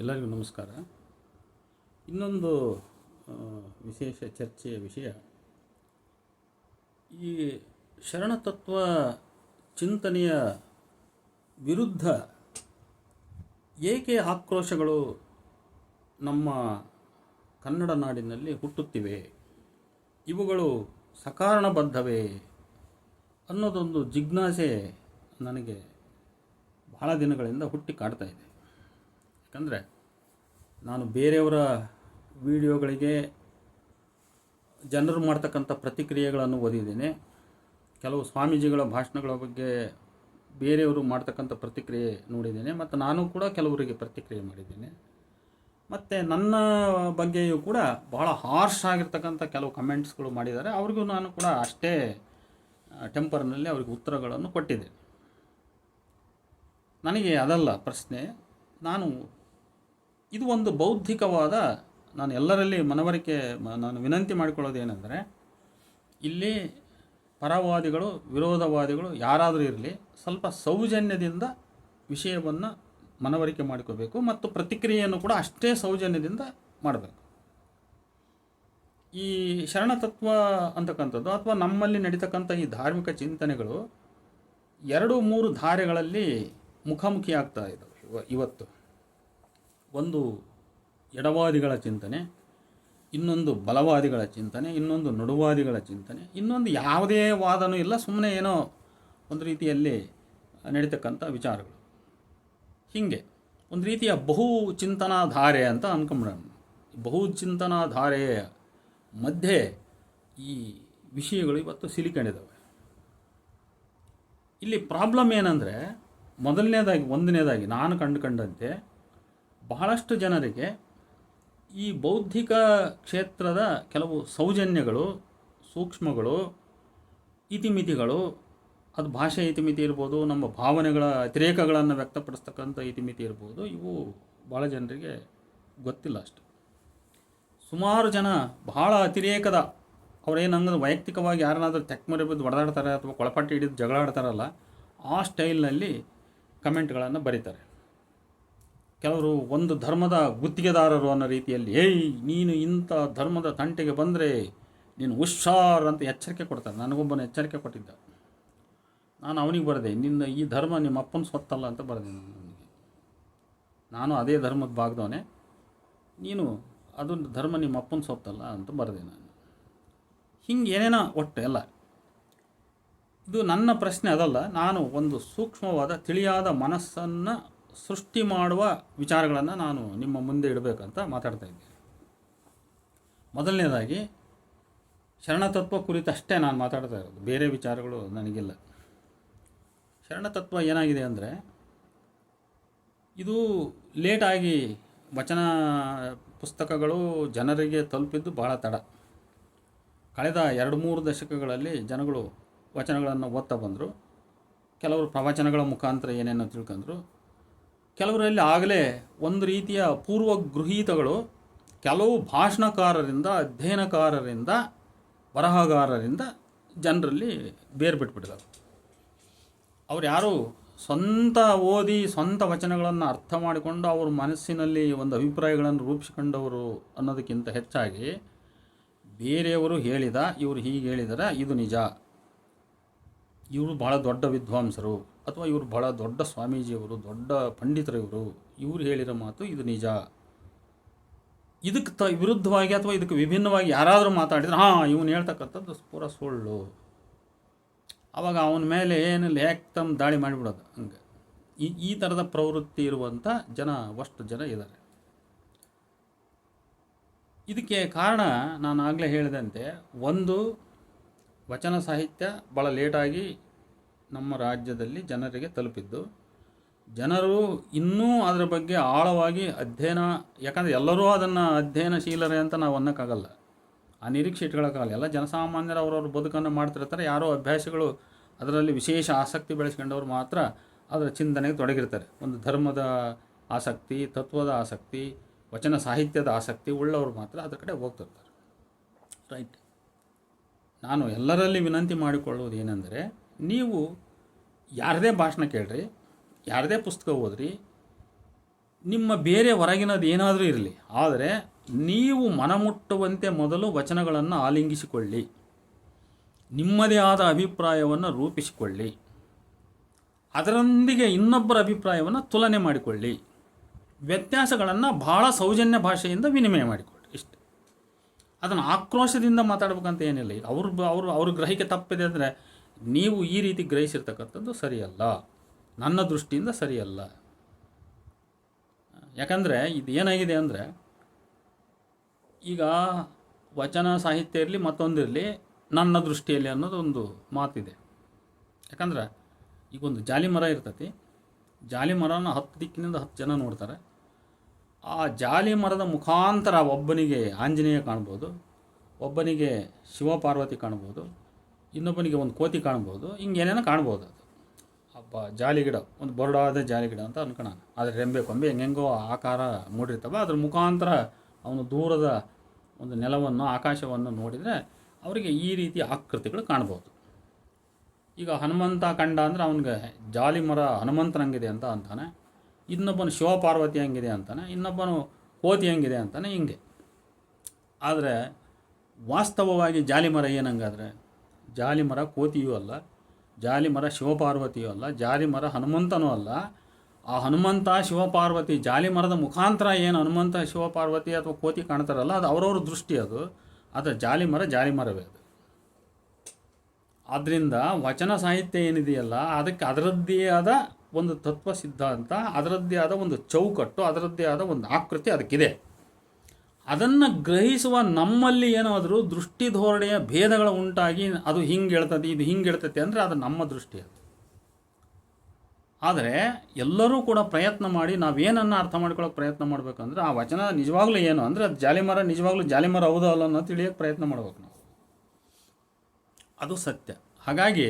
ಎಲ್ಲರಿಗೂ ನಮಸ್ಕಾರ. ಇನ್ನೊಂದು ವಿಶೇಷ ಚರ್ಚೆಯ ವಿಷಯ. ಈ ಶರಣತತ್ವ ಚಿಂತನೆಯ ವಿರುದ್ಧ ಏಕೆ ಆಕ್ರೋಶಗಳು ನಮ್ಮ ಕನ್ನಡ ನಾಡಿನಲ್ಲಿ ಹುಟ್ಟುತ್ತಿವೆ? ಇವುಗಳು ಸಕಾರಣಬದ್ಧವೇ ಅನ್ನೋದೊಂದು ಜಿಜ್ಞಾಸೆ ನನಗೆ ಬಹಳ ದಿನಗಳಿಂದ ಹುಟ್ಟಿ ಕಾಡ್ತಾ ಇದೆ. ಯಾಕಂದರೆ ನಾನು ಬೇರೆಯವರ ವಿಡಿಯೋಗಳಿಗೆ ಜನರು ಮಾಡ್ತಕ್ಕಂಥ ಪ್ರತಿಕ್ರಿಯೆಗಳನ್ನು ಓದಿದ್ದೇನೆ. ಕೆಲವು ಸ್ವಾಮೀಜಿಗಳ ಭಾಷಣಗಳ ಬಗ್ಗೆ ಬೇರೆಯವರು ಮಾಡ್ತಕ್ಕಂಥ ಪ್ರತಿಕ್ರಿಯೆ ನೋಡಿದ್ದೇನೆ. ಮತ್ತು ನಾನು ಕೂಡ ಕೆಲವರಿಗೆ ಪ್ರತಿಕ್ರಿಯೆ ಮಾಡಿದ್ದೇನೆ. ಮತ್ತು ನನ್ನ ಬಗ್ಗೆಯೂ ಕೂಡ ಬಹಳ ಹಾರ್ಶ್ ಆಗಿರ್ತಕ್ಕಂಥ ಕೆಲವು ಕಮೆಂಟ್ಸ್ಗಳು ಮಾಡಿದ್ದಾರೆ. ಅವ್ರಿಗೂ ನಾನು ಕೂಡ ಅಷ್ಟೇ ಟೆಂಪರ್ನಲ್ಲಿ ಅವ್ರಿಗೆ ಉತ್ತರಗಳನ್ನು ಕೊಟ್ಟಿದ್ದೆ ನನಗೆ ಅದಲ್ಲ ಪ್ರಶ್ನೆ. ನಾನು ಇದು ಒಂದು ಬೌದ್ಧಿಕವಾದ ನಾನು ಎಲ್ಲರಲ್ಲಿ ಮನವರಿಕೆ, ನಾನು ವಿನಂತಿ ಮಾಡಿಕೊಳ್ಳೋದೇನೆಂದರೆ, ಇಲ್ಲಿ ಪರವಾದಿಗಳು, ವಿರೋಧವಾದಿಗಳು ಯಾರಾದರೂ ಇರಲಿ, ಸ್ವಲ್ಪ ಸೌಜನ್ಯದಿಂದ ವಿಷಯವನ್ನು ಮನವರಿಕೆ ಮಾಡಿಕೋಬೇಕು ಮತ್ತು ಪ್ರತಿಕ್ರಿಯೆಯನ್ನು ಕೂಡ ಅಷ್ಟೇ ಸೌಜನ್ಯದಿಂದ ಮಾಡಬೇಕು. ಈ ಶರಣತತ್ವ ಅಂತಕ್ಕಂಥದ್ದು ಅಥವಾ ನಮ್ಮಲ್ಲಿ ನಡೀತಕ್ಕಂಥ ಈ ಧಾರ್ಮಿಕ ಚಿಂತನೆಗಳು ಎರಡು ಮೂರು ಧಾರೆಗಳಲ್ಲಿ ಮುಖಾಮುಖಿ ಆಗ್ತಾ ಇದ್ದಾವೆ. ಇವ- ಇವತ್ತು. ಒಂದು ಎಡವಾದಿಗಳ ಚಿಂತನೆ, ಇನ್ನೊಂದು ಬಲವಾದಿಗಳ ಚಿಂತನೆ, ಇನ್ನೊಂದು ನಡುವಾದಿಗಳ ಚಿಂತನೆ, ಇನ್ನೊಂದು ಯಾವುದೇ ವಾದನೂ ಇಲ್ಲ ಸುಮ್ಮನೆ ಏನೋ ಒಂದು ರೀತಿಯಲ್ಲಿ ನಡೀತಕ್ಕಂಥ ವಿಚಾರಗಳು. ಹೀಗೆ, ಒಂದು ರೀತಿಯ ಬಹು ಚಿಂತನಾಧಾರೆ ಅಂತ ಅನ್ಕೊಂಬಿಡೋಣ. ಬಹು ಚಿಂತನಾ ಧಾರೆಯ ಮಧ್ಯೆ ಈ ವಿಷಯಗಳು ಇವತ್ತು ಸಿಲಿಕೊಂಡಿದ್ದಾವೆ. ಇಲ್ಲಿ ಪ್ರಾಬ್ಲಮ್ ಏನಂದರೆ, ಮೊದಲನೇದಾಗಿ, ಒಂದನೇದಾಗಿ ನಾನು ಕಂಡುಕೊಂಡಂತೆ ಬಹಳಷ್ಟು ಜನರಿಗೆ ಈ ಬೌದ್ಧಿಕ ಕ್ಷೇತ್ರದ ಕೆಲವು ಸೌಜನ್ಯಗಳು, ಸೂಕ್ಷ್ಮಗಳು, ಇತಿಮಿತಿಗಳು, ಅದು ಭಾಷೆ ಇತಿಮಿತಿ ಇರ್ಬೋದು, ನಮ್ಮ ಭಾವನೆಗಳ ಅತಿರೇಕಗಳನ್ನು ವ್ಯಕ್ತಪಡಿಸ್ತಕ್ಕಂಥ ಇತಿಮಿತಿ ಇರ್ಬೋದು, ಇವು ಭಾಳ ಜನರಿಗೆ ಗೊತ್ತಿಲ್ಲ ಅಷ್ಟು. ಸುಮಾರು ಜನ ಬಹಳ ಅತಿರೇಕದ ಅವರೇನಂದ್ರೆ ವೈಯಕ್ತಿಕವಾಗಿ ಯಾರನ್ನಾದರೂ ತೆಕ್ಮರೆ ಬಿದ್ದು ಹೊಡೆದಾಡ್ತಾರೆ ಅಥವಾ ಕೊಳಪಟ್ಟಿ ಹಿಡಿದು ಜಗಳ ಆಡ್ತಾರಲ್ಲ, ಆ ಸ್ಟೈಲ್ನಲ್ಲಿ ಕಮೆಂಟ್ಗಳನ್ನು ಬರೀತಾರೆ. ಕೆಲವರು ಒಂದು ಧರ್ಮದ ಗುತ್ತಿಗೆದಾರರು ಅನ್ನೋ ರೀತಿಯಲ್ಲಿ, ಏಯ್, ನೀನು ಇಂಥ ಧರ್ಮದ ತಂಟೆಗೆ ಬಂದರೆ ನೀನು ಹುಷಾರ್ ಅಂತ ಎಚ್ಚರಿಕೆ ಕೊಡ್ತಾರೆ. ನನಗೊಬ್ಬನ ಎಚ್ಚರಿಕೆ ಕೊಟ್ಟಿದ್ದ. ನಾನು ಅವನಿಗೆ ಬರೆದೆ, ನಿನ್ನ ಈ ಧರ್ಮ ನಿಮ್ಮ ಅಪ್ಪನ ಸ್ವತ್ತಲ್ಲ ಅಂತ ಬರೆದೆ ನಾನು ನಾನು ಅದೇ ಧರ್ಮದ ಭಾಗದವನೆ, ನೀನು ಅದು ಧರ್ಮ ನಿಮ್ಮ ಅಪ್ಪನ ಸ್ವತ್ತಲ್ಲ ಅಂತ ಬರೆದೆ ನಾನು. ಹಿಂಗೆ ಏನೇನೋ ಒಟ್ಟು ಎಲ್ಲ. ಇದು ನನ್ನ ಪ್ರಶ್ನೆ ಅದಲ್ಲ, ನಾನು ಒಂದು ಸೂಕ್ಷ್ಮವಾದ ತಿಳಿಯಾದ ಮನಸ್ಸನ್ನು ಸೃಷ್ಟಿ ಮಾಡುವ ವಿಚಾರಗಳನ್ನು ನಾನು ನಿಮ್ಮ ಮುಂದೆ ಇಡಬೇಕಂತ ಮಾತಾಡ್ತಾ ಇದ್ದೇನೆ. ಮೊದಲನೇದಾಗಿ, ಶರಣತತ್ವ ಕುರಿತಷ್ಟೇ ನಾನು ಮಾತಾಡ್ತಾ ಇರೋದು. ಬೇರೆ ವಿಚಾರಗಳು ನನಗಿಲ್ಲ. ಶರಣತತ್ವ ಏನಾಗಿದೆ ಅಂದರೆ, ಇದು ಲೇಟಾಗಿ ವಚನ ಪುಸ್ತಕಗಳು ಜನರಿಗೆ ತಲುಪಿದ್ದು ಬಹಳ ತಡ. ಕಳೆದ ಎರಡು ಮೂರು ದಶಕಗಳಲ್ಲಿ ಜನಗಳು ವಚನಗಳನ್ನು ಓದ್ತಾ ಬಂದರು. ಕೆಲವರು ಪ್ರವಚನಗಳ ಮುಖಾಂತರ ಏನೇನೋ ತಿಳ್ಕೊಂಡ್ರು. ಕೆಲವರಲ್ಲಿ ಆಗಲೇ ಒಂದು ರೀತಿಯ ಪೂರ್ವ ಗೃಹೀತಗಳು ಕೆಲವು ಭಾಷಣಕಾರರಿಂದ, ಅಧ್ಯಯನಕಾರರಿಂದ, ಬರಹಗಾರರಿಂದ ಜನರಲ್ಲಿ ಬೇರು ಬಿಟ್ಬಿಟ್ಟಿದ್ದಾರೆ ಅವ್ರು ಯಾರು ಸ್ವಂತ ಓದಿ, ಸ್ವಂತ ವಚನಗಳನ್ನು ಅರ್ಥ ಮಾಡಿಕೊಂಡು ಅವ್ರ ಮನಸ್ಸಿನಲ್ಲಿ ಒಂದು ಅಭಿಪ್ರಾಯಗಳನ್ನು ರೂಪಿಸಿಕೊಂಡವರು ಅನ್ನೋದಕ್ಕಿಂತ ಹೆಚ್ಚಾಗಿ ಬೇರೆಯವರು ಹೇಳಿದ, ಇವರು ಹೀಗೆ ಹೇಳಿದರೆ, ಇದು ನಿಜ. ಇವರು ಬಹಳ ದೊಡ್ಡ ವಿದ್ವಾಂಸರು. ಅಥವಾ ಇವರು ಬಹಳ ದೊಡ್ಡ ಸ್ವಾಮೀಜಿಯವರು, ದೊಡ್ಡ ಪಂಡಿತರು ಇವರು ಇವರು ಹೇಳಿರೋ ಮಾತು ಇದು ನಿಜ. ಇದಕ್ಕೆ ತ ವಿರುದ್ಧವಾಗಿ ಅಥವಾ ಇದಕ್ಕೆ ವಿಭಿನ್ನವಾಗಿ ಯಾರಾದರೂ ಮಾತಾಡಿದ್ರೆ, ಹಾಂ, ಇವನು ಹೇಳ್ತಕ್ಕಂಥದ್ದು ಪೂರ ಸುಳ್ಳು. ಆವಾಗ ಅವನ ಮೇಲೆ ಏನು ಲೇಖಮ್ ದಾಳಿ ಮಾಡಿಬಿಡೋದು ಹಂಗೆ. ಈ ಈ ಥರದ ಪ್ರವೃತ್ತಿ ಇರುವಂಥ ಜನ, ಅಷ್ಟು ಜನ ಇದ್ದಾರೆ. ಇದಕ್ಕೆ ಕಾರಣ ನಾನು ಆಗಲೇ ಹೇಳಿದಂತೆ, ಒಂದು, ವಚನ ಸಾಹಿತ್ಯ ಭಾಳ ಲೇಟಾಗಿ ನಮ್ಮ ರಾಜ್ಯದಲ್ಲಿ ಜನರಿಗೆ ತಲುಪಿದ್ದು. ಜನರು ಇನ್ನೂ ಅದರ ಬಗ್ಗೆ ಆಳವಾಗಿ ಅಧ್ಯಯನ, ಯಾಕಂದರೆ ಎಲ್ಲರೂ ಅದನ್ನು ಅಧ್ಯಯನಶೀಲರೇ ಅಂತ ನಾವು ಅನ್ನೋಕ್ಕಾಗಲ್ಲ. ಆ ನಿರೀಕ್ಷೆ ಇಟ್ಕೊಳ್ಳೋಕ್ಕಾಗಲ್ಲ ಎಲ್ಲ ಜನಸಾಮಾನ್ಯರು ಅವರವ್ರ ಬದುಕನ್ನು ಮಾಡ್ತಿರ್ತಾರೆ. ಯಾರೋ ಅಭ್ಯಾಸಗಳು ಅದರಲ್ಲಿ ವಿಶೇಷ ಆಸಕ್ತಿ ಬೆಳೆಸ್ಕೊಂಡವ್ರು ಮಾತ್ರ ಅದರ ಚಿಂತನೆಗೆ ತೊಡಗಿರ್ತಾರೆ. ಒಂದು ಧರ್ಮದ ಆಸಕ್ತಿ, ತತ್ವದ ಆಸಕ್ತಿ, ವಚನ ಸಾಹಿತ್ಯದ ಆಸಕ್ತಿ ಉಳ್ಳವರು ಮಾತ್ರ ಅದರ ಕಡೆ ಹೋಗ್ತಿರ್ತಾರೆ. ರೈಟ್. ನಾನು ಎಲ್ಲರಲ್ಲಿ ವಿನಂತಿ ಮಾಡಿಕೊಳ್ಳುವುದು ಏನೆಂದರೆ ನೀವು ಯಾರದೇ ಭಾಷಣ ಕೇಳ್ರಿ, ಯಾರದೇ ಪುಸ್ತಕ ಓದ್ರಿ, ನಿಮ್ಮ ಬೇರೆ ಹೊರಗಿನದು ಏನಾದರೂ ಇರಲಿ. ಆದರೆ ನೀವು ಮನಮುಟ್ಟುವಂತೆ ಮೊದಲು ವಚನಗಳನ್ನು ಆಲಿಂಗಿಸಿಕೊಳ್ಳಿ. ನಿಮ್ಮದೇ ಆದ ಅಭಿಪ್ರಾಯವನ್ನು ರೂಪಿಸಿಕೊಳ್ಳಿ. ಅದರೊಂದಿಗೆ ಇನ್ನೊಬ್ಬರ ಅಭಿಪ್ರಾಯವನ್ನು ತುಲನೆ ಮಾಡಿಕೊಳ್ಳಿ. ವ್ಯತ್ಯಾಸಗಳನ್ನು ಬಹಳ ಸೌಜನ್ಯ ಭಾಷೆಯಿಂದ ವಿನಿಮಯ ಮಾಡಿಕೊಳ್ಳಿ. ಇಷ್ಟೆ. ಅದನ್ನು ಆಕ್ರೋಶದಿಂದ ಮಾತಾಡ್ಬೇಕಂತ ಏನಿಲ್ಲ. ಅವರು ಅವ್ರ ಅವರು ಅವ್ರ ಗ್ರಹಿಕೆ ತಪ್ಪಿದೆ ಅಂದರೆ ನೀವು ಈ ರೀತಿ ಗ್ರಹಿಸಿರ್ತಕ್ಕಂಥದ್ದು ಸರಿಯಲ್ಲ. ನನ್ನ ದೃಷ್ಟಿಯಿಂದ ಸರಿಯಲ್ಲ. ಯಾಕಂದರೆ ಇದು ಏನಾಗಿದೆ ಅಂದರೆ, ಈಗ ವಚನ ಸಾಹಿತ್ಯ ಇರಲಿ ಮತ್ತೊಂದಿರಲಿ ನನ್ನ ದೃಷ್ಟಿಯಲ್ಲಿ ಅನ್ನೋದು ಒಂದು ಮಾತಿದೆ. ಯಾಕಂದ್ರೆ, ಈಗ ಒಂದು ಜಾಲಿ ಮರ ಇರ್ತತಿ. ಜಾಲಿ ಮರನ ಹತ್ತು ದಿಕ್ಕಿನಿಂದ ಹತ್ತು ಜನ ನೋಡ್ತಾರೆ. ಆ ಜಾಲಿ ಮರದ ಮುಖಾಂತರ ಒಬ್ಬನಿಗೆ ಆಂಜನೇಯ ಕಾಣ್ಬೋದು, ಒಬ್ಬನಿಗೆ ಶಿವಪಾರ್ವತಿ ಕಾಣ್ಬೋದು ಇನ್ನೊಬ್ಬನಿಗೆ ಒಂದು ಕೋತಿ ಕಾಣ್ಬೋದು ಹಿಂಗೇನೇನೋ ಕಾಣ್ಬೋದು ಅದು. ಅಪ್ಪ ಜಾಲಿ ಗಿಡ, ಒಂದು ಬರಡಾದ ಜಾಲಿ ಗಿಡ ಅಂತ ಅನ್ಕೋಣ ಆದರೆ ರೆಂಬೆ ಕೊಂಬೆ ಹೆಂಗೆಂಗೋ ಆಕಾರ ಮೂಡಿರ್ತವೆ. ಅದ್ರ ಮುಖಾಂತರ ಅವನು ದೂರದ ಒಂದು ನೆಲವನ್ನು, ಆಕಾಶವನ್ನು ನೋಡಿದರೆ ಅವರಿಗೆ ಈ ರೀತಿ ಆಕೃತಿಗಳು ಕಾಣ್ಬೋದು. ಈಗ ಹನುಮಂತ ಕಂಡ ಅಂದರೆ ಅವನಿಗೆ ಜಾಲಿ ಮರ ಹನುಮಂತನಂಗಿದೆ ಅಂತ ಅಂತಾನೆ. ಇನ್ನೊಬ್ಬನು ಶಿವಪಾರ್ವತಿ ಹಂಗಿದೆ ಅಂತಾನೆ. ಇನ್ನೊಬ್ಬನು ಕೋತಿ ಹಂಗಿದೆ ಅಂತಾನೆ ಹಿಂಗೆ. ಆದರೆ ವಾಸ್ತವವಾಗಿ ಜಾಲಿ ಮರ ಏನಂಗಾದ್ರೆ ಜಾಲಿ ಮರ ಕೋತಿಯೂ ಅಲ್ಲ, ಜಾಲಿ ಮರ ಶಿವಪಾರ್ವತಿಯೂ ಅಲ್ಲ, ಜಾಲಿ ಮರ ಹನುಮಂತನೂ ಅಲ್ಲ. ಆ ಹನುಮಂತ ಶಿವಪಾರ್ವತಿ ಜಾಲಿ ಮರದ ಮುಖಾಂತರ ಏನು ಹನುಮಂತ ಶಿವಪಾರ್ವತಿ ಅಥವಾ ಕೋತಿ ಕಾಣ್ತಾರಲ್ಲ, ಅದು ಅವ್ರವ್ರ ದೃಷ್ಟಿ ಅದು. ಅದು ಜಾಲಿ ಮರ ಜಾಲಿ ಅದು. ಆದ್ದರಿಂದ ವಚನ ಸಾಹಿತ್ಯ ಏನಿದೆಯಲ್ಲ, ಅದಕ್ಕೆ ಅದರದ್ದೇ ಆದ ಒಂದು ತತ್ವ ಸಿದ್ಧಾಂತ ಅದರದ್ದೇ ಆದ ಒಂದು ಚೌಕಟ್ಟು, ಅದರದ್ದೇ ಆದ ಒಂದು ಆಕೃತಿ ಅದಕ್ಕಿದೆ. ಅದನ್ನು ಗ್ರಹಿಸುವ ನಮ್ಮಲ್ಲಿ ಏನಾದರೂ ದೃಷ್ಟಿ ಧೋರಣೆಯ ಭೇದಗಳು ಉಂಟಾಗಿ ಅದು ಹಿಂಗೆ ಹೇಳ್ತದೆ, ಇದು ಹಿಂಗೆ ಹೇಳ್ತೈತೆ ಅಂದರೆ ಅದು ನಮ್ಮ ದೃಷ್ಟಿ ಅದು. ಆದರೆ ಎಲ್ಲರೂ ಕೂಡ ಪ್ರಯತ್ನ ಮಾಡಿ ನಾವೇನನ್ನು ಅರ್ಥ ಮಾಡ್ಕೊಳ್ಳೋಕೆ ಪ್ರಯತ್ನ ಮಾಡಬೇಕಂದ್ರೆ ಆ ವಚನ ನಿಜವಾಗ್ಲೂ ಏನು ಅಂದರೆ ಅದು ಜಾಲಿಮರ ನಿಜವಾಗ್ಲೂ ಜಾಲಿಮರ ಹೌದಾ ಅಲ್ಲ ಅನ್ನೋ ತಿಳಿಯೋಕೆ ಪ್ರಯತ್ನ ಮಾಡ್ಬೇಕು ನಾವು. ಅದು ಸತ್ಯ. ಹಾಗಾಗಿ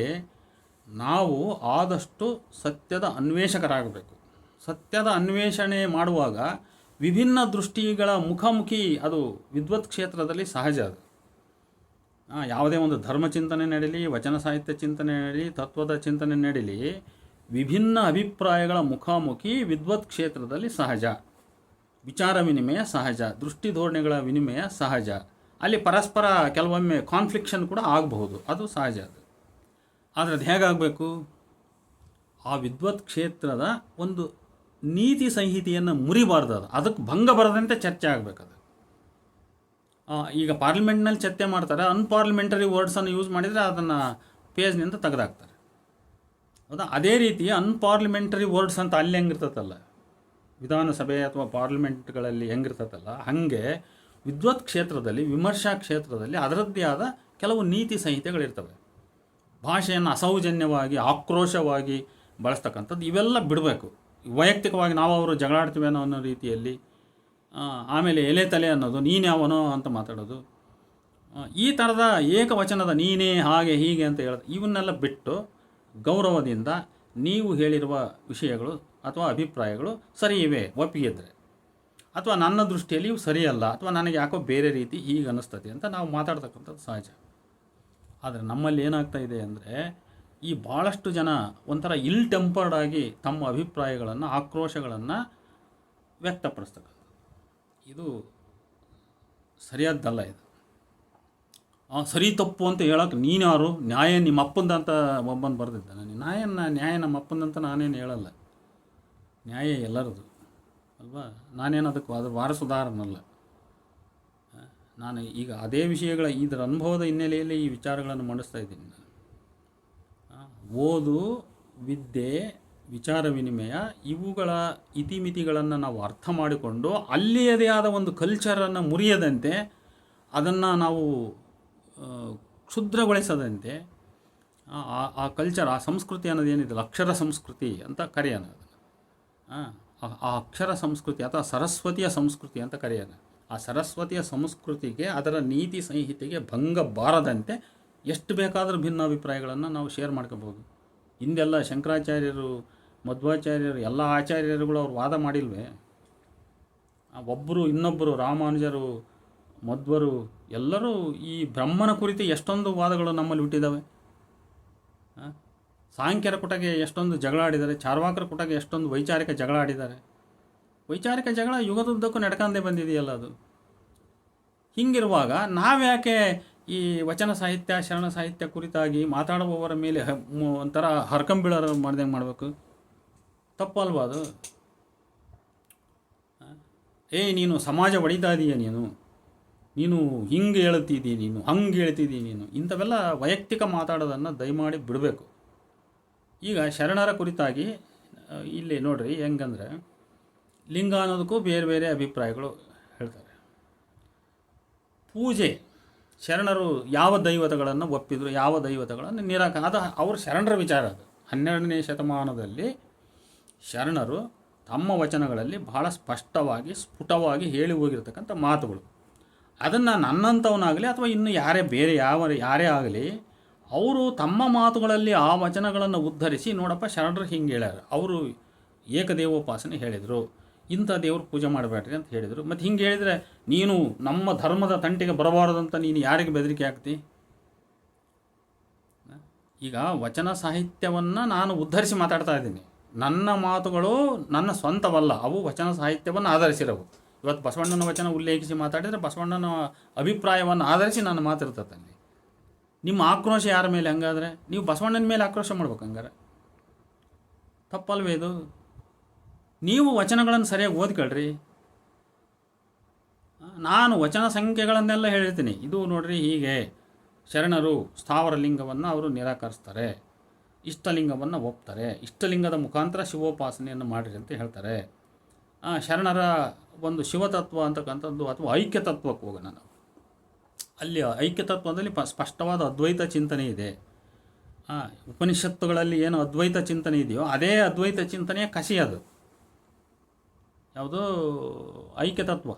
ನಾವು ಆದಷ್ಟು ಸತ್ಯದ ಅನ್ವೇಷಕರಾಗಬೇಕು. ಸತ್ಯದ ಅನ್ವೇಷಣೆ ಮಾಡುವಾಗ ವಿಭಿನ್ನ ದೃಷ್ಟಿಗಳ ಮುಖಾಮುಖಿ ಅದು ವಿದ್ವತ್ ಕ್ಷೇತ್ರದಲ್ಲಿ ಸಹಜ ಅದು. ಯಾವುದೇ ಒಂದು ಧರ್ಮ ಚಿಂತನೆ ನಡೀಲಿ, ವಚನ ಸಾಹಿತ್ಯ ಚಿಂತನೆ ನಡೀಲಿ, ತತ್ವದ ಚಿಂತನೆ ನಡೀಲಿ, ವಿಭಿನ್ನ ಅಭಿಪ್ರಾಯಗಳ ಮುಖಾಮುಖಿ ವಿದ್ವತ್ ಕ್ಷೇತ್ರದಲ್ಲಿ ಸಹಜ. ವಿಚಾರ ವಿನಿಮಯ ಸಹಜ, ದೃಷ್ಟಿ ಧೋರಣೆಗಳ ವಿನಿಮಯ ಸಹಜ. ಅಲ್ಲಿ ಪರಸ್ಪರ ಕೆಲವೊಮ್ಮೆ ಕಾನ್ಫ್ಲಿಕ್ಷನ್ ಕೂಡ ಆಗಬಹುದು, ಅದು ಸಹಜ ಅದು. ಆದರೆ ಅದು ಹೇಗಾಗಬೇಕು? ಆ ವಿದ್ವತ್ ಕ್ಷೇತ್ರದ ಒಂದು ನೀತಿ ಸಂಹಿತೆಯನ್ನು ಮುರಿಬಾರ್ದು ಅದು. ಅದಕ್ಕೆ ಭಂಗ ಬರದಂತೆ ಚರ್ಚೆ ಆಗಬೇಕದು. ಈಗ ಪಾರ್ಲಿಮೆಂಟ್ನಲ್ಲಿ ಚರ್ಚೆ ಮಾಡ್ತಾರೆ ಅನ್ಪಾರ್ಲಿಮೆಂಟರಿ ವರ್ಡ್ಸನ್ನು ಯೂಸ್ ಮಾಡಿದರೆ ಅದನ್ನು ಪೇಜ್ನಿಂದ ತೆಗೆದಾಕ್ತಾರೆ. ಹೌದಾ? ಅದೇ ರೀತಿ ಅನ್ಪಾರ್ಲಿಮೆಂಟರಿ ವರ್ಡ್ಸ್ ಅಂತ ಅಲ್ಲಿ ಹೆಂಗಿರ್ತತಲ್ಲ ವಿಧಾನಸಭೆ ಅಥವಾ ಪಾರ್ಲಿಮೆಂಟ್ಗಳಲ್ಲಿ ಹೆಂಗಿರ್ತತಲ್ಲ ಹಾಗೆ ವಿದ್ವತ್ ಕ್ಷೇತ್ರದಲ್ಲಿ, ವಿಮರ್ಶಾ ಕ್ಷೇತ್ರದಲ್ಲಿ ಅದರದ್ದೇ ಆದ ಕೆಲವು ನೀತಿ ಸಂಹಿತೆಗಳಿರ್ತವೆ. ಭಾಷೆಯನ್ನು ಅಸೌಜನ್ಯವಾಗಿ, ಆಕ್ರೋಶವಾಗಿ ಬಳಸ್ತಕ್ಕಂಥದ್ದು ಇವೆಲ್ಲ ಬಿಡಬೇಕು. ವೈಯಕ್ತಿಕವಾಗಿ ನಾವು ಅವರು ಜಗಳಾಡ್ತೀವಿ ಅನ್ನೋ ಅನ್ನೋ ರೀತಿಯಲ್ಲಿ ಆಮೇಲೆ ಎಲೆ ತಲೆ ಅನ್ನೋದು, ನೀನು ಯಾವನೋ ಅಂತ ಮಾತಾಡೋದು. ಈ ಥರದ ಏಕವಚನದ ನೀನೇ ಹಾಗೆ ಹೀಗೆ ಅಂತ ಹೇಳೋದು, ಇವನ್ನೆಲ್ಲ ಬಿಟ್ಟು ಗೌರವದಿಂದ ನೀವು ಹೇಳಿರುವ ವಿಷಯಗಳು ಅಥವಾ ಅಭಿಪ್ರಾಯಗಳು ಸರಿ ಇವೆ, ಒಪ್ಪಿಗೆದ್ರೆ. ಅಥವಾ ನನ್ನ ದೃಷ್ಟಿಯಲ್ಲಿ ಇವು ಸರಿಯಲ್ಲ, ಅಥವಾ ನನಗೆ ಯಾಕೋ ಬೇರೆ ರೀತಿ ಹೀಗೆ ಅನ್ನಿಸ್ತದೆ ಅಂತ ನಾವು ಮಾತಾಡ್ತಕ್ಕಂಥದ್ದು ಸಹಜ. ಆದರೆ ನಮ್ಮಲ್ಲಿ ಏನಾಗ್ತಾ ಇದೆ ಅಂದರೆ ಈ ಭಾಳಷ್ಟು ಜನ ಒಂಥರ ಇಲ್ ಟೆಂಪರ್ಡ್ ಆಗಿ ತಮ್ಮ ಅಭಿಪ್ರಾಯಗಳನ್ನು, ಆಕ್ರೋಶಗಳನ್ನು ವ್ಯಕ್ತಪಡಿಸ್ತಕ್ಕಂಥದ್ದು. ಇದು ಸರಿಯಾದ್ದಲ್ಲ ಇದು. ಸರಿ ತಪ್ಪು ಅಂತ ಹೇಳೋಕೆ ನೀನು ಯಾರು? ನ್ಯಾಯ ನಿಮ್ಮ ಅಪ್ಪಂದ ಅಂತ ಬರೆದಿದ್ದೆ ಬರೆದಿದ್ದಾನೆ. ನ್ಯಾಯನ ನ್ಯಾಯ ನಮ್ಮ ಅಪ್ಪಂದಂತ ನಾನೇನು ಹೇಳಲ್ಲ. ನ್ಯಾಯ ಎಲ್ಲರದು. ಅಲ್ವಾ? ನಾನೇನು ಅದಕ್ಕೆ ಅದು ವಾರಸುದಾರನಲ್ಲ ನಾನು ಈಗ ಅದೇ ವಿಷಯಗಳ, ಇದರ ಅನುಭವದ ಹಿನ್ನೆಲೆಯಲ್ಲಿ ಈ ವಿಚಾರಗಳನ್ನು ಮಂಡಿಸ್ತಾ ಇದ್ದೀನಿ ನಾನು. ಓದು, ವಿದ್ಯೆ, ವಿಚಾರ ವಿನಿಮಯ ಇವುಗಳ ಇತಿಮಿತಿಗಳನ್ನು ನಾವು ಅರ್ಥ ಮಾಡಿಕೊಂಡು ಅಲ್ಲಿಯದೇ ಆದ ಒಂದು ಕಲ್ಚರನ್ನು ಮುರಿಯದಂತೆ ಅದನ್ನು ನಾವು ಕ್ಷುದ್ರಗೊಳಿಸದಂತೆ ಆ- ಕಲ್ಚರ್ ಆ ಸಂಸ್ಕೃತಿ ಅನ್ನೋದು ಏನಿದೆ? ಅಕ್ಷರ ಸಂಸ್ಕೃತಿ ಅಂತ ಕರೆಯೋಣ ಅದನ್ನು. ಆ ಅಕ್ಷರ ಸಂಸ್ಕೃತಿ ಅಥವಾ ಸರಸ್ವತಿಯ ಸಂಸ್ಕೃತಿ ಅಂತ ಕರೆಯೋಣ. ಆ ಸರಸ್ವತಿಯ ಸಂಸ್ಕೃತಿಗೆ ಅದರ ನೀತಿ ಸಂಹಿತೆಗೆ ಭಂಗ ಬಾರದಂತೆ ಎಷ್ಟು ಬೇಕಾದರೂ ಭಿನ್ನ ಅಭಿಪ್ರಾಯಗಳನ್ನು ನಾವು ಶೇರ್ ಮಾಡ್ಕೋಬೋದು. ಹಿಂದೆಲ್ಲ ಶಂಕರಾಚಾರ್ಯರು, ಮಧ್ವಾಚಾರ್ಯರು, ಎಲ್ಲ ಆಚಾರ್ಯರುಗಳು ಅವ್ರು ವಾದ ಮಾಡಿಲ್ವೇ? ಒಬ್ಬರು ಇನ್ನೊಬ್ಬರು ರಾಮಾನುಜರು, ಮಧ್ವರು ಎಲ್ಲರೂ ಈ ಬ್ರಹ್ಮನ ಕುರಿತು ಎಷ್ಟೊಂದು ವಾದಗಳು ನಮ್ಮಲ್ಲಿ ಹುಟ್ಟಿದ್ದಾವೆ? ಸಾಂಖ್ಯರ ಕುಟಗೆ ಎಷ್ಟೊಂದು ಜಗಳ ಆಡಿದ್ದಾರೆ, ಚಾರ್ವಾಕರ ಕುಟಗೆ ಎಷ್ಟೊಂದು ವೈಚಾರಿಕ ಜಗಳ ಆಡಿದ್ದಾರೆ. ವೈಚಾರಿಕ ಜಗಳ ಯುಗದುದ್ದಕ್ಕೂ ನಡ್ಕೊಂಡೇ ಬಂದಿದೆಯಲ್ಲ ಅದು. ಹಿಂಗಿರುವಾಗ ನಾವ್ಯಾಕೆ ಈ ವಚನ ಸಾಹಿತ್ಯ, ಶರಣ ಸಾಹಿತ್ಯ ಕುರಿತಾಗಿ ಮಾತಾಡುವವರ ಮೇಲೆ ಒಂಥರ ಹರ್ಕಂಬಿಳರ ಮಾಡ್ದಂಗೆ ಮಾಡಬೇಕು. ತಪ್ಪಲ್ವಾ ಅದು? ಏ, ನೀನು ಸಮಾಜ ಒಡಿತಾ ನೀನು? ನೀನು ಹಿಂಗೆ ಹೇಳ್ತಿದ್ದೀ ನೀನು? ಹಂಗೆ ಹೇಳ್ತಿದ್ದೀ ನೀನು? ಇಂಥವೆಲ್ಲ ವೈಯಕ್ತಿಕ ಮಾತಾಡೋದನ್ನು ದಯಮಾಡಿ ಬಿಡಬೇಕು. ಈಗ ಶರಣರ ಕುರಿತಾಗಿ ಇಲ್ಲಿ ನೋಡ್ರಿ ಹೆಂಗಂದ್ರೆ ಲಿಂಗ ಅನ್ನೋದಕ್ಕೂ ಬೇರೆ ಬೇರೆ ಅಭಿಪ್ರಾಯಗಳು ಹೇಳ್ತಾರೆ. ಪೂಜೆ. ಶರಣರು ಯಾವ ದೈವತಗಳನ್ನು ಒಪ್ಪಿದ್ರು, ಯಾವ ದೈವತಗಳನ್ನು ನಿರಾಕ ಅದು ಅವರು ಶರಣರ ವಿಚಾರ ಅದು. ಹನ್ನೆರಡನೇ ಶತಮಾನದಲ್ಲಿ ಶರಣರು ತಮ್ಮ ವಚನಗಳಲ್ಲಿ ಬಹಳ ಸ್ಪಷ್ಟವಾಗಿ, ಸ್ಫುಟವಾಗಿ ಹೇಳಿ ಹೋಗಿರ್ತಕ್ಕಂಥ ಮಾತುಗಳು. ಅದನ್ನು ನನ್ನಂಥವನಾಗಲಿ ಅಥವಾ ಇನ್ನು ಯಾರೇ, ಬೇರೆ ಯಾವ, ಯಾರೇ ಆಗಲಿ, ಅವರು ತಮ್ಮ ಮಾತುಗಳಲ್ಲಿ ಆ ವಚನಗಳನ್ನು ಉದ್ಧರಿಸಿ, ನೋಡಪ್ಪ ಶರಣರು ಹಿಂಗೆ ಹೇಳ್ಯಾರ. ಅವರು ಏಕದೇವೋಪಾಸನೆ ಹೇಳಿದರು. ಇಂಥ ದೇವ್ರ ಪೂಜೆ ಮಾಡಬೇಡ್ರಿ ಅಂತ ಹೇಳಿದರು. ಮತ್ತು ಹಿಂಗೆ ಹೇಳಿದರೆ, ನೀನು ನಮ್ಮ ಧರ್ಮದ ತಂಟೆಗೆ ಬರಬಾರದಂತ ನೀನು ಯಾರಿಗೆ ಬೆದರಿಕೆ ಆಗ್ತಿ ಈಗ ವಚನ ಸಾಹಿತ್ಯವನ್ನು ನಾನು ಉದ್ಧರಿಸಿ ಮಾತಾಡ್ತಾ ಇದ್ದೀನಿ. ನನ್ನ ಮಾತುಗಳು ನನ್ನ ಸ್ವಂತವಲ್ಲ, ಅವು ವಚನ ಸಾಹಿತ್ಯವನ್ನು ಆಧರಿಸಿರವು. ಇವತ್ತು ಬಸವಣ್ಣನ ವಚನ ಉಲ್ಲೇಖಿಸಿ ಮಾತಾಡಿದರೆ ಬಸವಣ್ಣನ ಅಭಿಪ್ರಾಯವನ್ನು ಆಧರಿಸಿ ನನ್ನ ಮಾತಿರ್ತದೆ ನಿಮ್ಮ ಆಕ್ರೋಶ ಯಾರ ಮೇಲೆ ಹಂಗಾದರೆ? ನೀವು ಬಸವಣ್ಣನ ಮೇಲೆ ಆಕ್ರೋಶ ಮಾಡ್ಬೇಕು ಹಂಗಾರೆ. ತಪ್ಪಲ್ವೇ ಇದು? ನೀವು ವಚನಗಳನ್ನು ಸರಿಯಾಗಿ ಓದ್ಕೊಳ್ರಿ. ನಾನು ವಚನ ಸಂಖ್ಯೆಗಳನ್ನೆಲ್ಲ ಹೇಳಿರ್ತೀನಿ. ಇದು ನೋಡ್ರಿ ಹೀಗೆ. ಶರಣರು ಸ್ಥಾವರ ಲಿಂಗವನ್ನು ಅವರು ನಿರಾಕರಿಸ್ತಾರೆ. ಇಷ್ಟಲಿಂಗವನ್ನು ಒಪ್ತಾರೆ. ಇಷ್ಟಲಿಂಗದ ಮುಖಾಂತರ ಶಿವೋಪಾಸನೆಯನ್ನು ಮಾಡಿರಿ ಅಂತ ಹೇಳ್ತಾರೆ. ಶರಣರ ಒಂದು ಶಿವತತ್ವ ಅಂತಕ್ಕಂಥದ್ದು ಅಥವಾ ಐಕ್ಯ ತತ್ವಕ್ಕೆ ಹೋಗೋಣ ನಾವು. ಅಲ್ಲಿ ಐಕ್ಯ ತತ್ವದಲ್ಲಿ ಸ್ಪಷ್ಟವಾದ ಅದ್ವೈತ ಚಿಂತನೆ ಇದೆ. ಉಪನಿಷತ್ತುಗಳಲ್ಲಿ ಏನು ಅದ್ವೈತ ಚಿಂತನೆ ಇದೆಯೋ ಅದೇ ಅದ್ವೈತ ಚಿಂತನೆಯ ಕಸಿ ಅದು. ಯಾವುದು ಐಕ್ಯತತ್ವ.